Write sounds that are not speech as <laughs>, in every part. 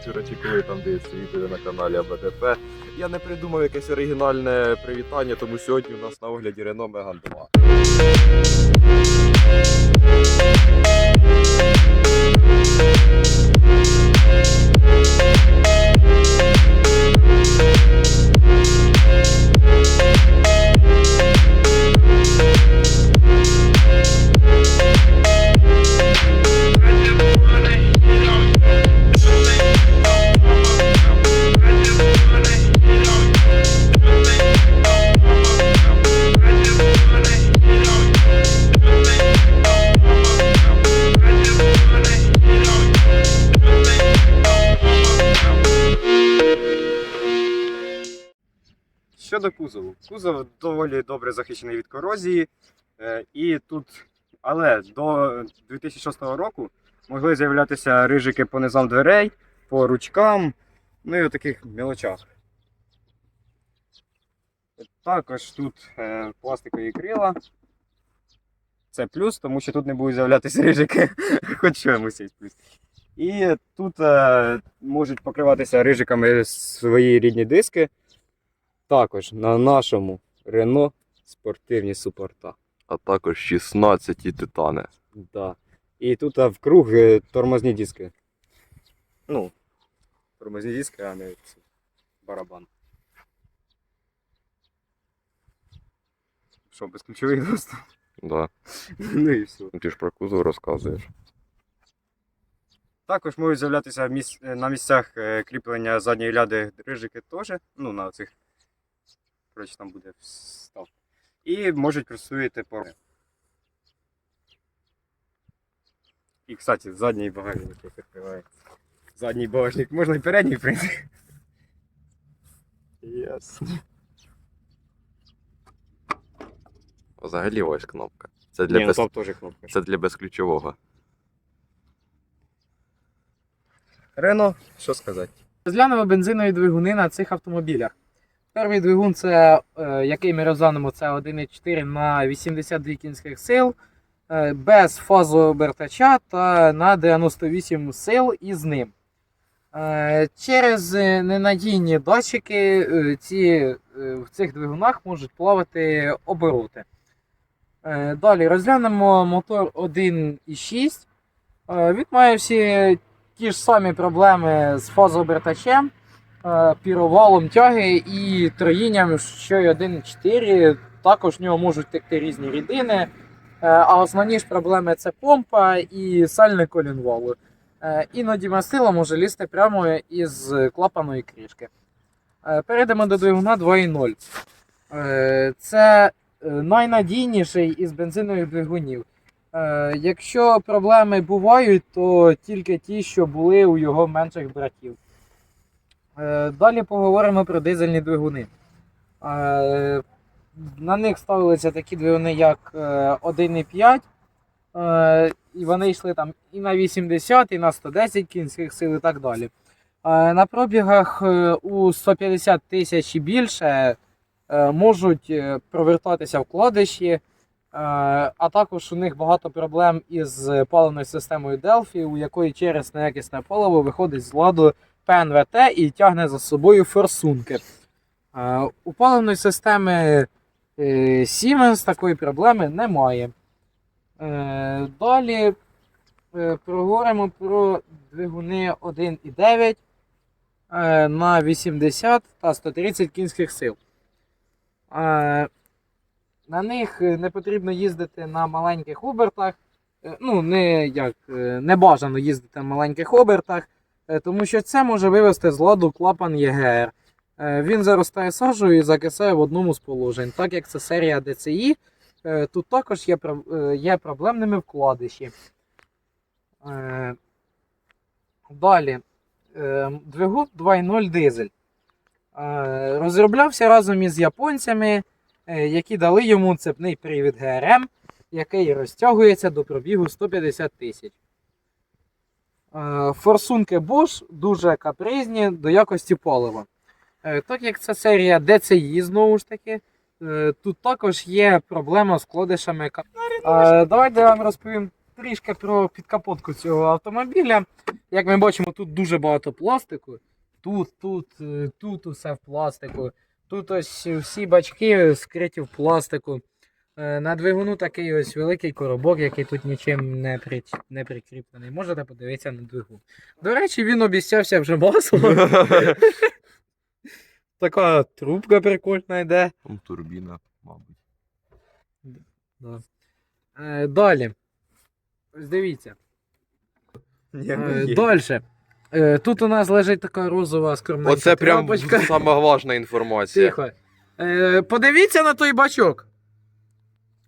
вечора, чи коли там десь відео на каналі АБДП. Я не придумав якесь оригінальне привітання, тому сьогодні у нас на огляді Рено Меган 2. Щодо кузову. Кузов доволі добре захищений від корозії. е, І тут, але до 2006 року могли з'являтися рижики по низам дверей, по ручкам, ну і таких мілочах. Також тут е, пластикові крила. Це плюс, тому що тут не будуть з'являтися рижики, <laughs> хоч чомусь є плюс. І тут е, можуть покриватися рижиками свої рідні диски. Також на нашому Renault спортивні супорта. А також 16 титани. Да. І тут а, вкруг е, тормозні диски. Ну, тормозні диски, а не барабан. Що, безключовий доступ? Да. <laughs> ну і все. Ти ж про кузов розказуєш. Також можуть з'являтися міс... на місцях е, кріплення задньої ляди рижики теж. Ну, на цих. Коротше, там буде встав. І можуть просуїти по. І, кстати, задній багажник як відкривається. Задній багажник, можна і передній, в принципі. Ясно. Взагалі ось кнопка. Це для, Ні, ну без... там теж кнопка. Це для безключового. Рено, що сказати? Розглянемо бензинові двигуни на цих автомобілях. Перший двигун, це, е, який ми розглянемо, це 1,4 на 82 кінських сил, е, без фазообертача та на 98 сил із ним. Е, Через ненадійні датчики ці, в цих двигунах можуть плавати обороти. Далі розглянемо мотор 1,6. Е, Він має всі ті ж самі проблеми з фазообертачем, піровалом тяги і троїнням, що й 1.4. Також в нього можуть текти різні рідини. Е, А основні ж проблеми це помпа і сальне колінвалу. Е, Іноді мастило може лізти прямо із клапаної кришки. Е, Перейдемо до двигуна 2.0. Е, Це е, найнадійніший із бензинових двигунів. Е, Якщо проблеми бувають, то тільки ті, що були у його менших братів. Е, Далі поговоримо про дизельні двигуни. Е, На них ставилися такі двигуни, як е, 1,5. е, І вони йшли там і на 80, і на 110 кінських сил, і так далі. На пробігах у 150 тисяч і більше можуть провертатися вкладиші. А також у них багато проблем із паливною системою Delphi, у якої через неякісне паливо виходить з ладу ПНВТ і тягне за собою форсунки. Е, У паливної системи е, Siemens такої проблеми немає. Е, Далі проговоримо про двигуни 1,9 е, на 80 та 130 кінських сил. На них не потрібно їздити на маленьких обертах. Ну, не як не бажано їздити на маленьких обертах, тому що це може вивести з ладу клапан ЄГР. Е, Він заростає сажею і закисає в одному з положень. Так як це серія DCI, е, тут також є, е, є проблемними вкладиші. Е, Далі. Е, Двигун 2.0 дизель. Е, Розроблявся разом із японцями е, які дали йому цепний привід ГРМ, який розтягується до пробігу 150 тисяч. Е, Форсунки Bosch дуже капризні до якості палива. Е, Так як це серія DCI, знову ж таки, е, тут також є проблема з Е, Давайте я вам розповім трішки про підкапотку цього автомобіля. Як ми бачимо, тут дуже багато пластику. Тут, тут, тут усе в пластику. Тут ось всі бачки скриті в пластику. Е, На двигуну такий ось великий коробок, який тут нічим не, при... не прикріплений. Можете подивитися на двигун. До речі, він обіцявся вже маслом. <laughs> Така трубка прикольна йде. Там турбіна, мабуть. Да. Е, далі. Ось дивіться. Е, ну, є. далі. Е, тут у нас лежить така розова скромна. Оце прям сама важна інформація. Тихо. Е, подивіться на той бачок.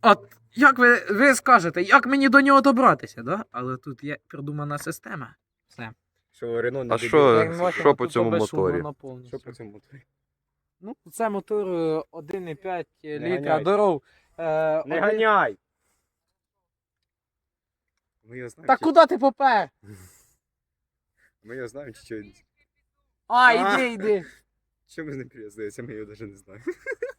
От як ви, ви скажете, як мені до нього добратися, да? Але тут є придумана система. Все. Що Рено не А що- Як що по тут цьому моторі? Що по цьому моторі? Ну, це мотор е, 1,5 Не літра ганяй. доров. Е, Не один- ганяй! Ми його знаємо. Та чи- куди ти попер? <laughs> Ми його знаємо, чи що? А, А. іди, йди. Що ми з ним приїздається, ми його навіть не знаємо. <laughs>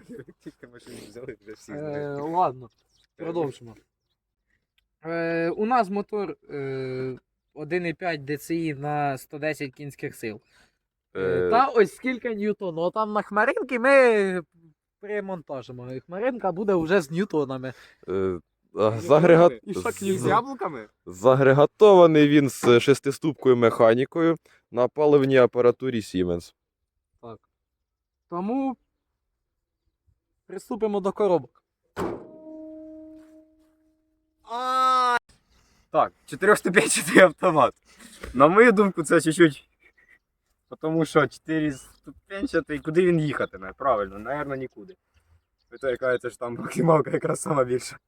<laughs> Тільки машину взяли, вже всі Е, ладно, продовжимо. Е, у нас мотор е, 1,5 DCI на 110 кінських сил. Е, Е, Та ось скільки ньютон. Ну там на хмаринки ми примонтажимо. І хмаринка буде вже з ньютонами. е, а, загрега... І З з- яблуками? Загрегатований він з шестиступкою механікою на паливній апаратурі Siemens. Тому приступимо до коробок. Так, чотирьохступенчатий автомат. На мою думку, це чуть-чуть. Тому що чотириступенчатий, куди він їхатиме? Правильно, напевно, нікуди. Ви то кажете, що там максималка якраз сама більша.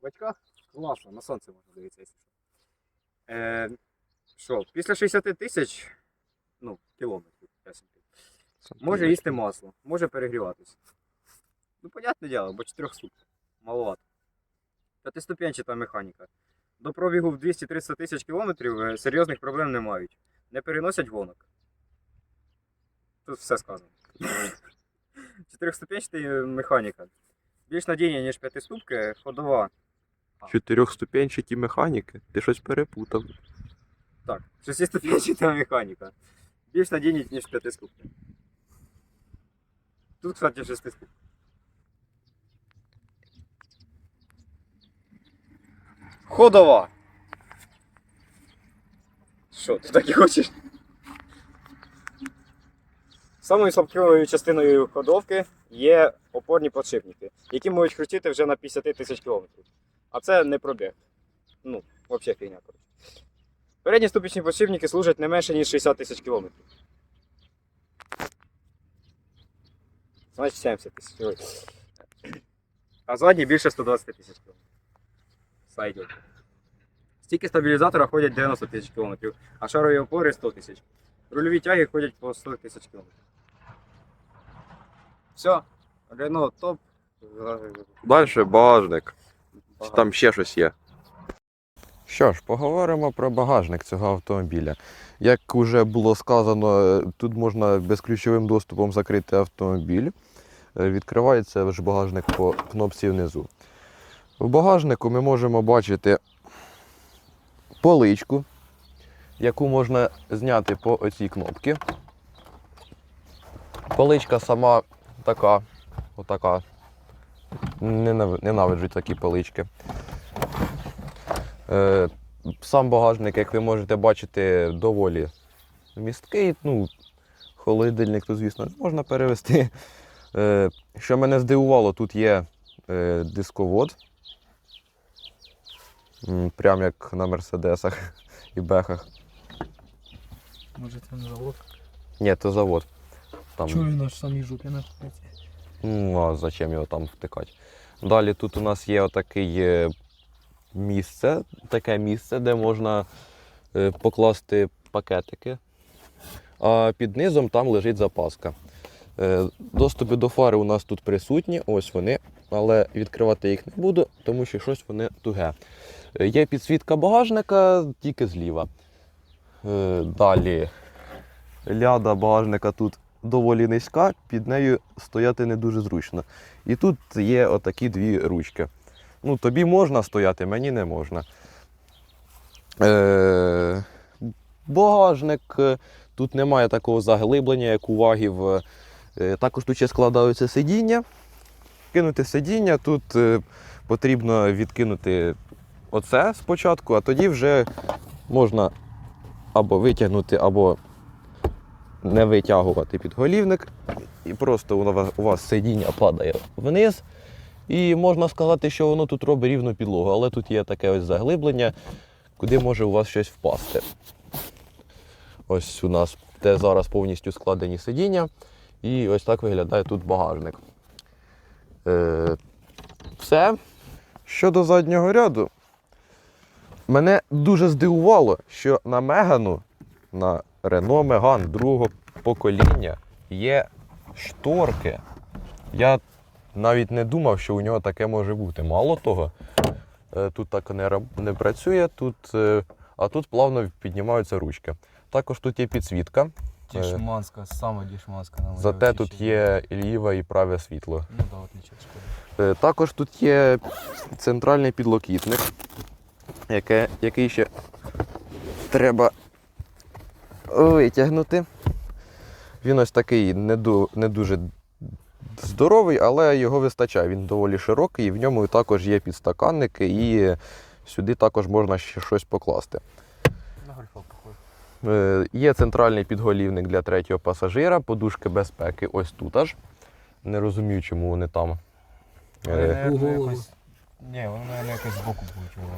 Очках? Класно, на сонце можна дивитися, якщо що. Е, що, після 60 тисяч, ну, кілометрів, може їсти масло, може перегріватися. Ну, понятне діло, бо 4 суток. Маловато. П'ятиступенчата механіка. До пробігу в 200-300 тисяч кілометрів е, серйозних проблем не мають. Не переносять гонок. Тут все сказано. Чотирьохступенчата механіка. Більш надійні, ніж п'ятиступки, ходова. Чотирьохступенчаті механіки. Ти щось перепутав. Так, шестиступенчата механіка. Більш надійні, ніж п'ятиступки. Тут, кстати, шестиступка. Ходова. Що, ти так і хочеш? Самою слабкою частиною ходовки є опорні подшипники, які можуть крутити вже на 50 тисяч кілометрів. А це не пробіг. Ну, взагалі фігня. Передні ступічні подшипники служать не менше, ніж 60 тисяч кілометрів. Значить 70 тисяч. А задні більше 120 тисяч кілометрів. Сайдет. Стійки стабілізатора ходять 90 тисяч кілометрів, а шарові опори 100 тисяч. Рульові тяги ходять по 100 тисяч кілометрів. Все. Рено топ. Далі багажник. Чи там ще щось є? Що ж, поговоримо про багажник цього автомобіля. Як вже було сказано, тут можна безключовим доступом закрити автомобіль. Е, Відкривається ж багажник по кнопці внизу. В багажнику ми можемо бачити поличку, яку можна зняти по оцій кнопці. Поличка сама така, отака. Ненав- Ненавиджу такі полички. Е, Сам багажник, як ви можете бачити, доволі місткий. Ну, холодильник, то, звісно, можна перевести. Е, Що мене здивувало, тут є е, дисковод. Прям як на Мерседесах і Бехах. Може це не завод? Ні, то завод. Там... Чую наш самі жупі знаходиться. Ну, а зачем його там втикати? Далі тут у нас є отакий е, місце, таке місце, де можна е, покласти пакетики. А під низом там лежить запаска. Е, Доступи до фари у нас тут присутні, ось вони, але відкривати їх не буду, тому що щось вони туге. Е, Є підсвітка багажника тільки зліва. Е, Далі ляда багажника тут доволі низька, під нею стояти не дуже зручно. І тут є отакі дві ручки. Ну, тобі можна стояти, мені не можна. Е, багажник. е, Тут немає такого заглиблення, як у вагів. Також тут ще складаються сидіння. Кинути сидіння, тут потрібно відкинути оце спочатку, а тоді вже можна або витягнути, або не витягувати підголівник. І просто у вас, сидіння падає вниз. І можна сказати, що воно тут робить рівну підлогу, але тут є таке ось заглиблення, куди може у вас щось впасти. Ось у нас те зараз повністю складені сидіння. І ось так виглядає тут багажник. Е, все. Щодо заднього ряду, мене дуже здивувало, що на Мегану, на Renault Megane другого покоління є шторки. Я навіть не думав, що у нього таке може бути. Мало того, е, тут так не, не працює, тут, е, а тут плавно піднімаються ручки. Також тут є підсвітка, Дешманська, сама дешманська на моє зате тут є ліве і праве світло. Ну да, от нічого шкода. Е, Також тут є центральний підлокітник, яке, який ще треба витягнути. Він ось такий не, ду, не дуже здоровий, але його вистачає. Він доволі широкий, і в ньому також є підстаканники, і сюди також можна ще щось покласти. На гольфа похоже. Е, Є центральний підголівник для третього пасажира, подушки безпеки ось тут аж. Не розумію, чому вони там. Е. Ні, воно, мабуть, якось збоку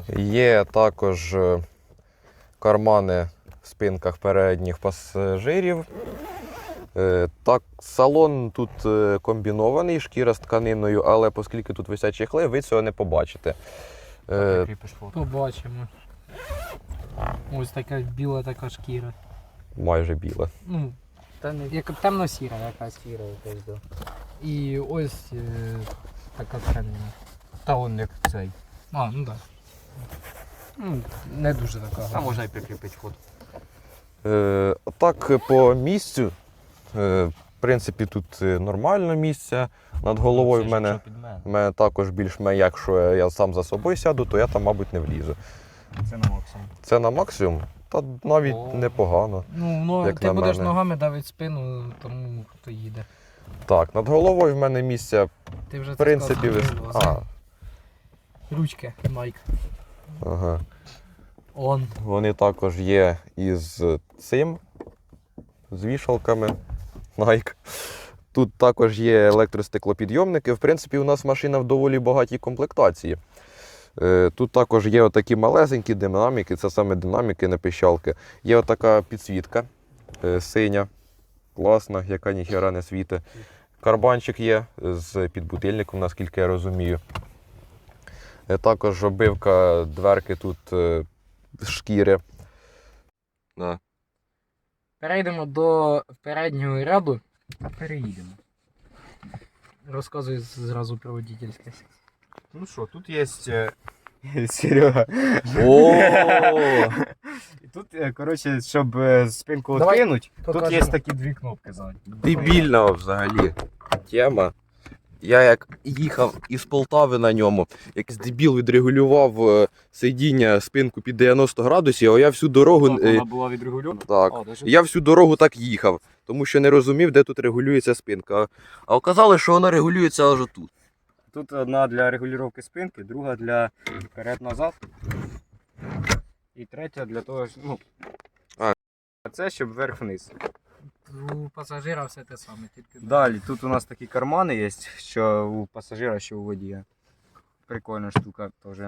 буде. Є також е, кармани в спинках передніх пасажирів. Е, Так, салон тут е, комбінований, шкіра з тканиною, але оскільки тут висять чехли, ви цього не побачите. Побачимо. Ось така біла така шкіра. Майже біле. Ну, та не, як темно-сіра якась. Сіра якась. І ось е, така тканина. Та он як цей. А, ну так. Ну, не дуже така. А гарна. можна і прикріпити фото. Е, Так, по місцю. е, В принципі, тут е, нормально місце. Над головою в мене. Під мене. В мене також більш-менш, якщо я сам за собою сяду, то я там, мабуть, не влізу. Це на максимум. Це на максимум, та навіть О. непогано. Ну, ну як ти на будеш мене. ногами давити спину, тому хто їде. Так, над головою в мене місця, Ти вже в принципі, це вис... сказав. а, Ручки, Майк. ага. Он. Вони також є із цим, з вішалками Nike. Тут також є електростеклопідйомники. В принципі, у нас машина в доволі багатій комплектації. Е, Тут також є отакі малесенькі динаміки, це саме динаміки, не пищалки. Є отака підсвітка е, синя, класна, яка ніхера не світить. Карбанчик є з підбутильником, наскільки я розумію. Е, Також обивка дверки тут е, з шкіри. Да. Перейдемо до переднього ряду. Та переїдемо. Розказуй зразу про водительське. Ну що, тут є <laughs> Серега. І <laughs> тут, е, коротше, щоб е, спинку відкинути, тут є такі дві кнопки. Дебільна взагалі тема. Я як їхав із Полтави на ньому, якийсь дебіл відрегулював е, сидіння спинку під 90 градусів, а я всю дорогу. е, Вона була відрегульована. Так. А, даже... Я всю дорогу так їхав, тому що не розумів, де тут регулюється спинка. А оказалось, що вона регулюється аж тут. Тут одна для регулювання спинки, друга для вперед-назад. І третя для того, що, ну. А. А це щоб вверх-вниз. У пасажира все те саме, тільки Далі, тут у нас такі кармани є, що у пасажира, що у водія. Прикольна штука теж.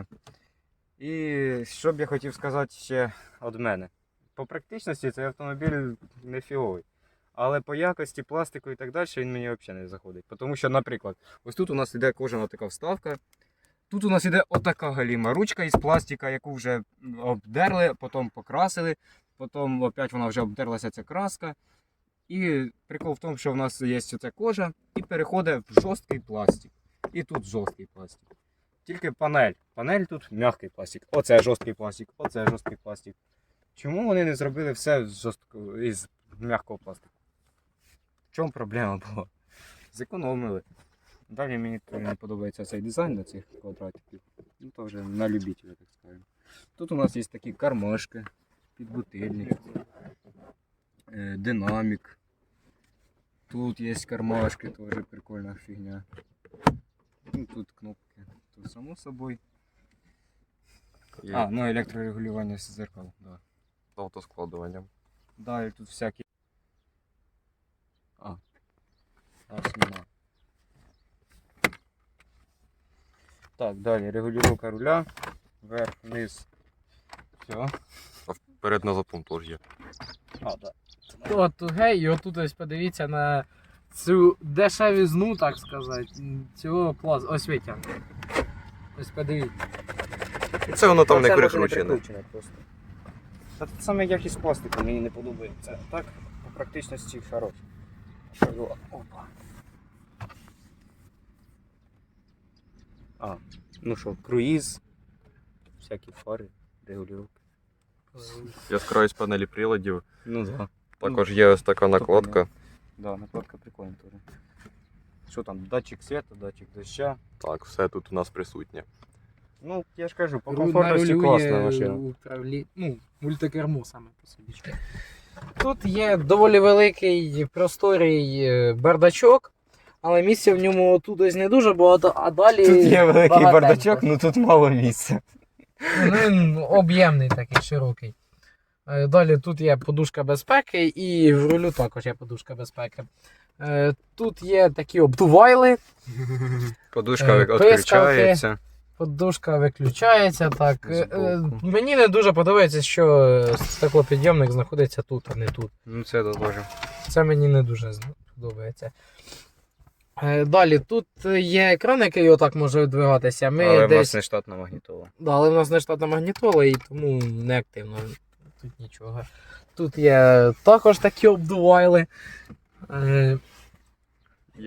І що б я хотів сказати ще від мене. По практичності цей автомобіль не фіговий. Але по якості пластику і так далі він мені взагалі не заходить. Тому що, наприклад, ось тут у нас іде кожна така вставка. Тут у нас іде отака галіма ручка із пластика, яку вже обдерли, потім покрасили, потім опять вона вже обдерлася ця краска. І прикол в тому, що в нас є ця кожа і переходить в жорсткий пластик. І тут жорсткий пластик. Тільки панель. Панель тут м'який пластик. Оце жорсткий пластик, оце жорсткий пластик. Чому вони не зробили все з жорсткого із м'якого пластику? В чому проблема була? Зекономили. Далі мені не подобається цей дизайн на цих квадратиків. Ну, теж на любителя, так скажем. Тут у нас є такі кармашки, підбутильник, е, динамік. Тут є кармашки, теж прикольна фігня. Ну, тут кнопки. Тут само собою. Є А, ну електрорегулювання зеркал, да. з автоскладуванням. Далі тут всякі. А. Аж нема. Так, далі регулювання руля. Вверх, вниз. Все. Перед на запун теж є. А, да. От гей, і отут ось подивіться на цю дешевізну, так сказати, цього класу. Ось витяг. Ось подивіться. Це воно там не прикручене просто. Та це саме якість пластику мені не подобається. Так, по практичності хорош. Шарова. Опа. А, ну що, круїз, всякі фари, регулювання. Яскравість панелі приладів. Ну да. Також є ось така накладка. Да, накладка прикольна теж. Що там, датчик света, датчик доща. Так, все тут у нас присутнє. Ну, я ж кажу, по комфортності класна машина. управлі... ну, мультикермо саме по собі. Тут є доволі великий просторий е, бардачок, але місця в ньому тут ось не дуже багато, а далі. Тут є великий багатенько. бардачок, ну тут мало місця. Ну, він об'ємний такий широкий. Е, Далі тут є подушка безпеки і в рулю також є подушка безпеки. Е, Тут є такі обдувайли, <laughs> Подушка Е, відключається. подушка виключається. Так. Збоку. Мені не дуже подобається, що стеклопідйомник знаходиться тут, а не тут. Ну це дуже. Це мені не дуже подобається. Далі тут є екран, який отак може видвигатися. Ми Але в нас не штатна магнітола. Да, але в нас не штатна магнітола і тому не активно. Тут нічого. Тут є також такі обдувайли. Е,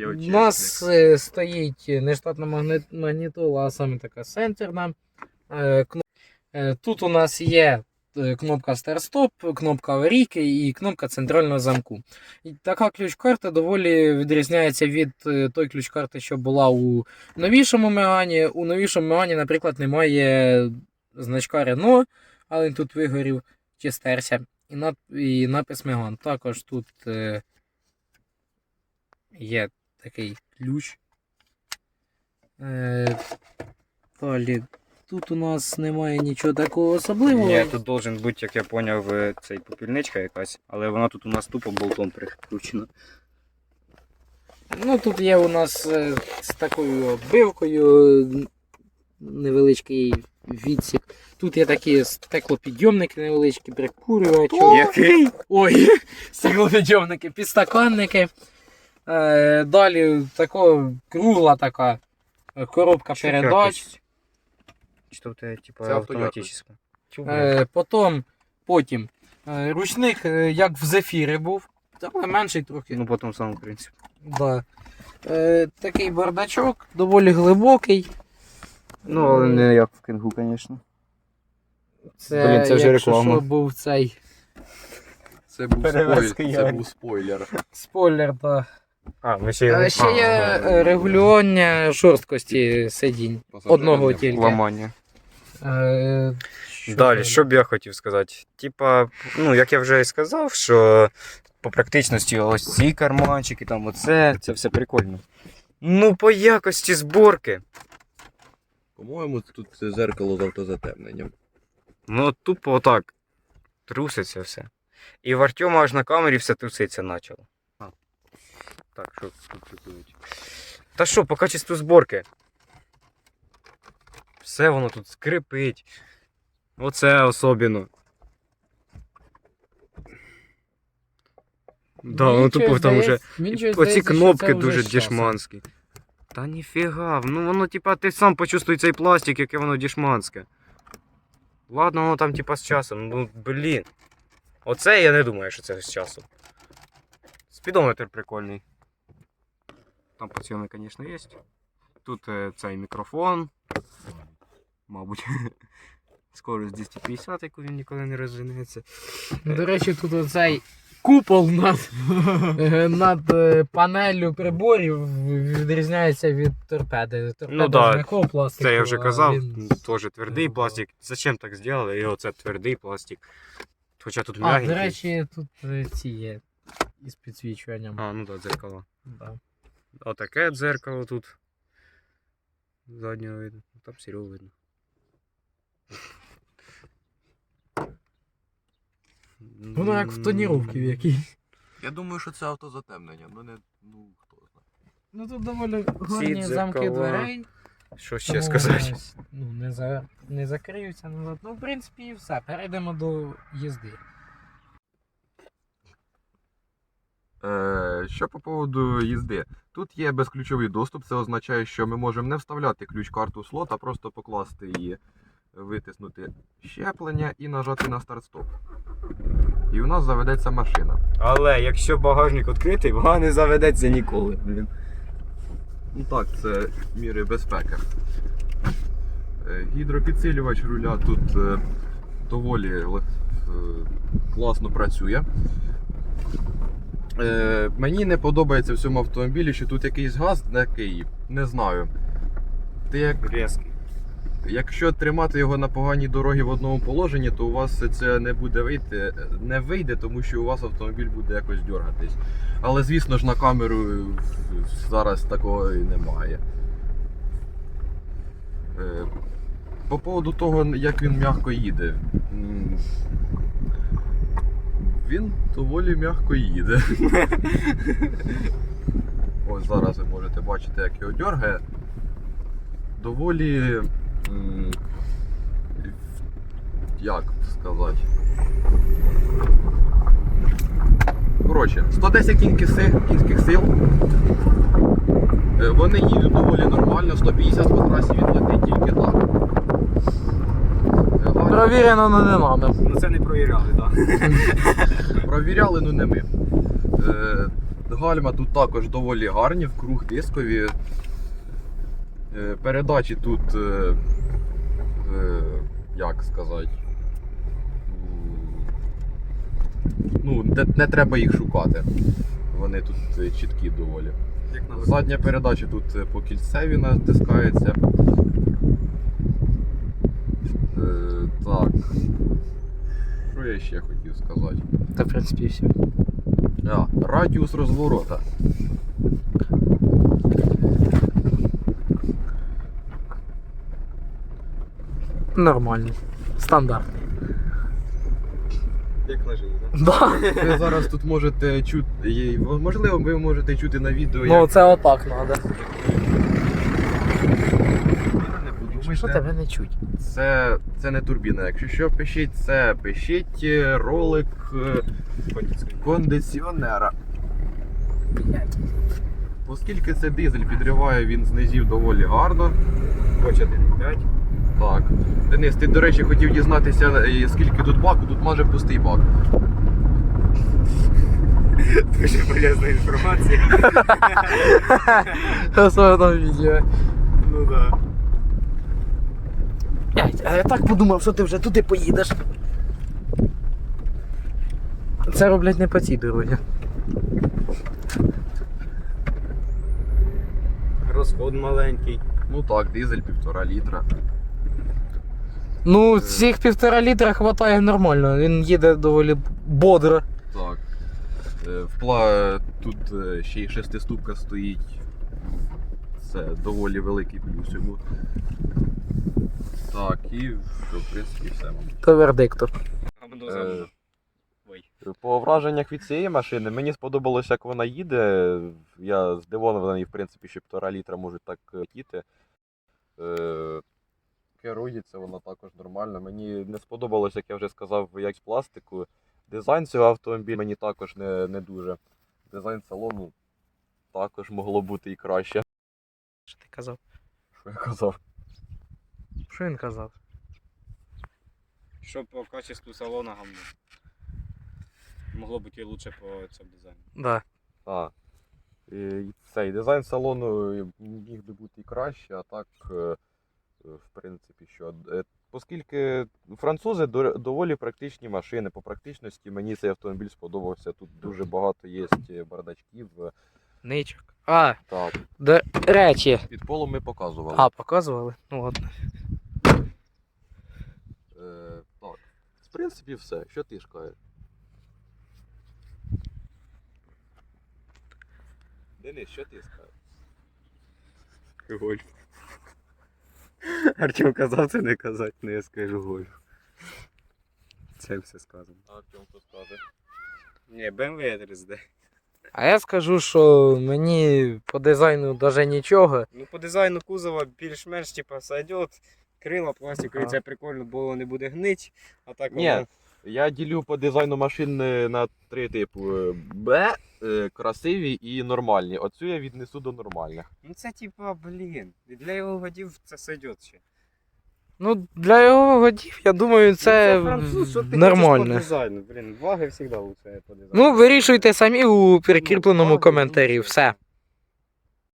У нас е, стоїть не штатна магне- магнітола, а саме така сентерна. Е, Тут у нас є кнопка старт-стоп, кнопка аварійки і кнопка центрального замку. І така ключ-карта доволі відрізняється від той ключ-карти, що була у новішому Мегані. У новішому Мегані, наприклад, немає значка Renault, але він тут вигорів чи стерся. І, над... і напис Меган. Також тут е... є такий ключ. Е... Далі. Тут у нас немає нічого такого особливого. Ні, тут должен бути, як я поняв, е, цей попільничка якась, але вона тут у нас тупо болтом прикручена. Ну, тут є у нас е, з такою оббивкою невеличкий відсік. Тут є такі стеклопідйомники невеличкі, прикурювачі. Який? Ой, <laughs> стеклопідйомники, підстаканники. Е, далі тако, кругла така е, коробка передач. Чи то в типа, Це автоматично? Е, потім, потім е, ручник, е, як в зефірі був, але менший трохи. Ну, потім сам принцип. Да. Е, такий бардачок, доволі глибокий. Ну, але не як в кінгу, звісно. Це, Блін, це вже якщо реклама. що, був цей Це був Перевезки спойлер. Це був спойлер. спойлер. Да. А, ми ще Але ще є е, регулювання жорсткості сидінь. Одного тільки. ламання. Е, що Далі, там? що б я хотів сказати? Типа, ну, як я вже і сказав, що по практичності ось ці карманчики, там оце, це все прикольно. Ну, по якості зборки. По-моєму, тут зеркало з автозатемненням. Ну, тупо отак. Труситься все. І в Артема аж на камері все труситься почало. А. Так, що тут прикольно. Та що, по качеству зборки? Все воно тут скрипить. Оце особливо. Да, ну тупо там вже. Оці кнопки дуже дешманські. Та ніфіга, ну воно типа ти сам почувствуй цей пластик, яке воно дешманське. Ладно, воно там типа з часом, ну блін. Оце я не думаю, що це з часом. Спідометр прикольний. Там подсйоми, звісно, є. Тут е, цей мікрофон. Мабуть. <laughs> Скорость 250, яку він ніколи не розженеться. До речі, тут оцей купол над, <laughs> е, над е, панеллю приборів відрізняється від торпеди. Торпеда Ну да, з м'якого пластику. Це я вже казав, він- теж твердий Ну, пластик. Зачем так зробили? І оце твердий пластик. Хоча тут А, до речі, тут е, ці є із підсвічуванням. А, ну так, дзеркало. Да. Отаке дзеркало тут. Заднього видно. Там Серегу видно. Воно як в тоніровці в якійсь. Я думаю, що це автозатемнення, ну не. Ну хто знає. Ну тут доволі гарні дзеркала. замки дверей. Що ще тому, сказати? ось, Ну, не, за, не закриються назад. Ну, в принципі, і все. Перейдемо до їзди. Е, що по поводу їзди? Тут є безключовий доступ, це означає, що ми можемо не вставляти ключ-карту в слот, а просто покласти її, витиснути щеплення і нажати на старт-стоп. І у нас заведеться машина. Але якщо багажник відкритий, вона не заведеться ніколи. Блін. Ну так, це міри безпеки. Е, Гідропідсилювач руля тут е, доволі е, класно працює. Мені не подобається в цьому автомобілі, що тут якийсь газ такий, не знаю. Ти як, Резкий. Якщо тримати його на поганій дорогі в одному положенні, то у вас це не буде вийти, не вийде, тому що у вас автомобіль буде якось дергатись. Але звісно ж на камеру зараз такого і немає. Е, По поводу того, як він м'яко їде. Він доволі м'яко їде. <laughs> Ось зараз ви можете бачити, як його дергає. Доволі. Як сказати? Коротше, 110 кінських сил, кінських сил. Е, Вони їдуть доволі нормально, 150 по трасі він летить тільки так. Е, Провірено на нами. Ну це не провіряли, так. <laughs> Провіряли, ну не ми. Е, гальма тут також доволі гарні, вкруг дискові. Е, передачі тут, е, е, як сказати, ну, не, не треба їх шукати. Вони тут чіткі доволі. Задня передача тут по кільцеві натискається. Так. Що я ще хотів сказати? Та, в принципі, все. А, радіус розворота. Нормально. Стандарт. Як на життя, так? Да. Ви зараз тут можете чути. Можливо, ви можете чути на відео, Ну, як це отак треба. Що тебе не чуть? Це, це не турбіна. Якщо що, пишіть це, пишіть е, ролик е, кондиціонера. Оскільки це дизель підриває він з низів доволі гарно. Хоч 1,5. Так. Денис, ти, до речі, хотів дізнатися, е, скільки тут баку, тут майже пустий бак. <laughs> Дуже полезна інформація. <laughs> Особливо відео. Ну так. А я так подумав, що ти вже туди поїдеш. Це роблять не по цій дорозі. Розход маленький. Ну так, дизель півтора літра. Ну, цих півтора літра хватає нормально, він їде доволі бодро. Так. Е, Впла... Тут е, ще й шестиступка стоїть. Це доволі великий плюс йому. Так, і в принципі все, мабуть. Та вердикту. Е, По враженнях від цієї машини мені сподобалось, як вона їде. Я здивований, в принципі, що півтора літра можуть так летіти. Е, керується вона також нормально. Мені не сподобалось, як я вже сказав, як з пластику. Дизайн цього автомобіля мені також не, не дуже. Дизайн салону також могло бути і краще. Що ти казав? Що я казав? Що він казав? Що по качеству салона гамно. Могло бути і лучше по цьому дизайну. Да. А. І цей дизайн салону міг би бути і краще, а так, е, в принципі, що е, оскільки французи доволі практичні машини. По практичності мені цей автомобіль сподобався. Тут дуже багато є бардачків. Ничок. А, Так, до речі. під полом ми показували. А, показували? Ну ладно. Е, так. В принципі, все. Що ти шкаєш? Денис, що ти скажеш? Гольф. <laughs> Артем казав це не казати, але я скажу гольф. Це все сказано. А Артем хто скаже? Ні, BMW 3D. А я скажу, що мені по дизайну навіть нічого. Ну, по дизайну кузова більш-менш типа сойдет. Крила пластикові, Ага. це прикольно, бо не буде гнить. А так воно- Я ділю по дизайну машин на три типу: Е, Б, е, красиві і нормальні. Оцю я віднесу до нормальних. Ну це типа, блін. Для його годів це сойдет ще. Ну, для його годів, я думаю, це, Ну, француз, що ти нормально. По дизайну, блін, ваги завжди лучше по дизайну. Ну, вирішуйте самі у перекріпленому Ваги коментарі. Все.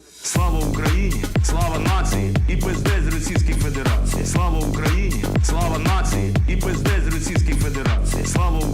Слава Україні, слава нації і пиздець Російській Федерації. Слава Україні, слава нації і пиздець